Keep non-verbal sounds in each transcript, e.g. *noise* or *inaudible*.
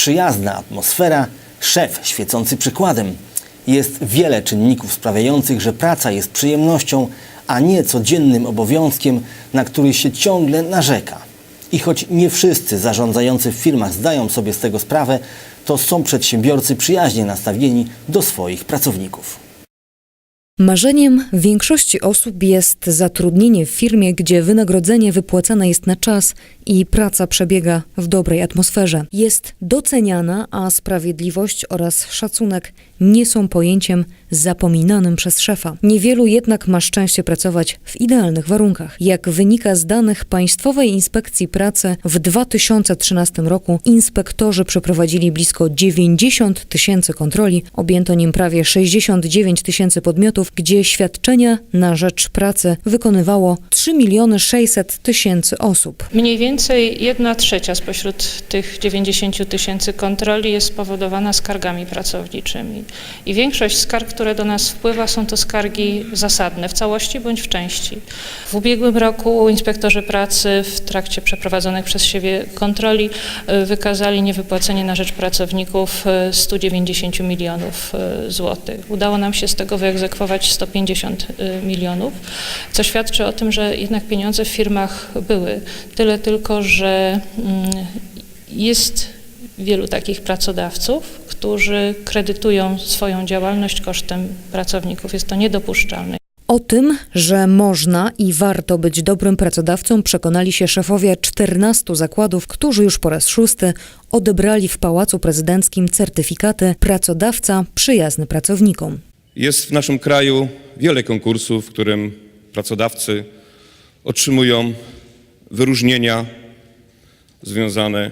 Przyjazna atmosfera, szef świecący przykładem. Jest wiele czynników sprawiających, że praca jest przyjemnością, a nie codziennym obowiązkiem, na który się ciągle narzeka. I choć nie wszyscy zarządzający w firmach zdają sobie z tego sprawę, to są przedsiębiorcy przyjaźnie nastawieni do swoich pracowników. Marzeniem większości osób jest zatrudnienie w firmie, gdzie wynagrodzenie wypłacane jest na czas i praca przebiega w dobrej atmosferze. Jest doceniana, a sprawiedliwość oraz szacunek nie są pojęciem zapominanym przez szefa. Niewielu jednak ma szczęście pracować w idealnych warunkach. Jak wynika z danych Państwowej Inspekcji Pracy, w 2013 roku inspektorzy przeprowadzili blisko 90 tysięcy kontroli, objęto nim prawie 69 tysięcy podmiotów, gdzie świadczenia na rzecz pracy wykonywało 3 miliony 600 tysięcy osób. Mniej więcej 1 trzecia spośród tych 90 tysięcy kontroli jest spowodowana skargami pracowniczymi. I większość skarg, które do nas wpływa, są to skargi zasadne w całości bądź w części. W ubiegłym roku inspektorzy pracy w trakcie przeprowadzonych przez siebie kontroli y, wykazali niewypłacenie na rzecz pracowników y, 190 milionów y, złotych. Udało nam się z tego wyegzekwować 150 y, milionów, co świadczy o tym, że jednak pieniądze w firmach były. Tyle tylko, że mm, jest wielu takich pracodawców, którzy kredytują swoją działalność kosztem pracowników. Jest to niedopuszczalne. O tym, że można i warto być dobrym pracodawcą, przekonali się szefowie 14 zakładów, którzy już po raz szósty odebrali w Pałacu Prezydenckim certyfikaty pracodawca przyjazny pracownikom. Jest w naszym kraju wiele konkursów, w którym pracodawcy otrzymują wyróżnienia związane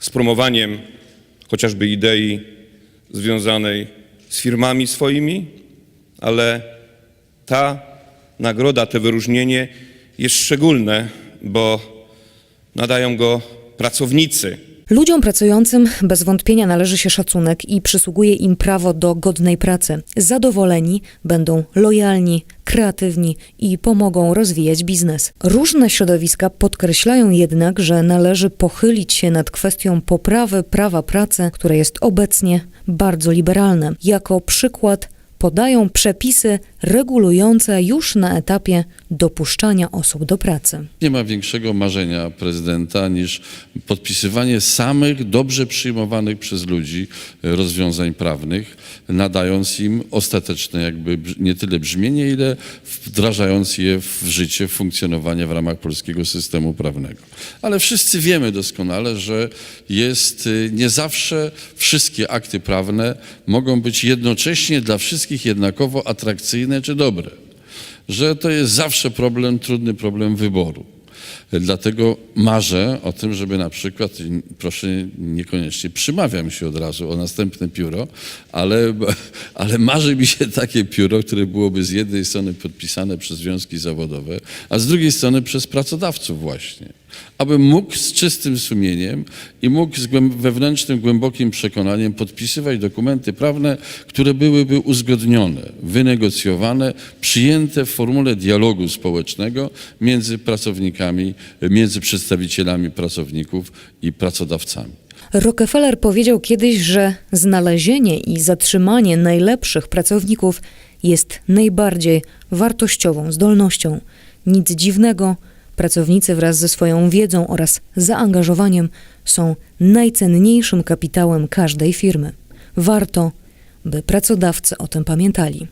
z promowaniem chociażby idei związanej z firmami swoimi, ale ta nagroda, to wyróżnienie jest szczególne, bo nadają go pracownicy. Ludziom pracującym bez wątpienia należy się szacunek i przysługuje im prawo do godnej pracy. Zadowoleni będą lojalni, kreatywni i pomogą rozwijać biznes. Różne środowiska podkreślają jednak, że należy pochylić się nad kwestią poprawy prawa pracy, które jest obecnie bardzo liberalne. Jako przykład podają przepisy regulujące już na etapie dopuszczania osób do pracy. Nie ma większego marzenia prezydenta niż podpisywanie samych dobrze przyjmowanych przez ludzi rozwiązań prawnych, nadając im ostateczne jakby nie tyle brzmienie, ile wdrażając je w życie, w funkcjonowanie w ramach polskiego systemu prawnego. Ale wszyscy wiemy doskonale, że jest y, nie zawsze wszystkie akty prawne mogą być jednocześnie dla wszystkich jednakowo atrakcyjne czy dobre że to jest zawsze problem, trudny problem wyboru. Dlatego marzę o tym, żeby na przykład, proszę niekoniecznie przymawiam się od razu o następne pióro, ale, *laughs* ale marzy mi się takie pióro, które byłoby z jednej strony podpisane przez związki zawodowe, a z drugiej strony przez pracodawców właśnie. Abym mógł z czystym sumieniem i mógł z wewnętrznym, głębokim przekonaniem podpisywać dokumenty prawne, które byłyby uzgodnione, wynegocjowane, przyjęte w formule dialogu społecznego między pracownikami, między przedstawicielami pracowników i pracodawcami. Rockefeller powiedział kiedyś, że znalezienie i zatrzymanie najlepszych pracowników jest najbardziej wartościową zdolnością. Nic dziwnego, pracownicy wraz ze swoją wiedzą oraz zaangażowaniem są najcenniejszym kapitałem każdej firmy. Warto, by pracodawcy o tym pamiętali.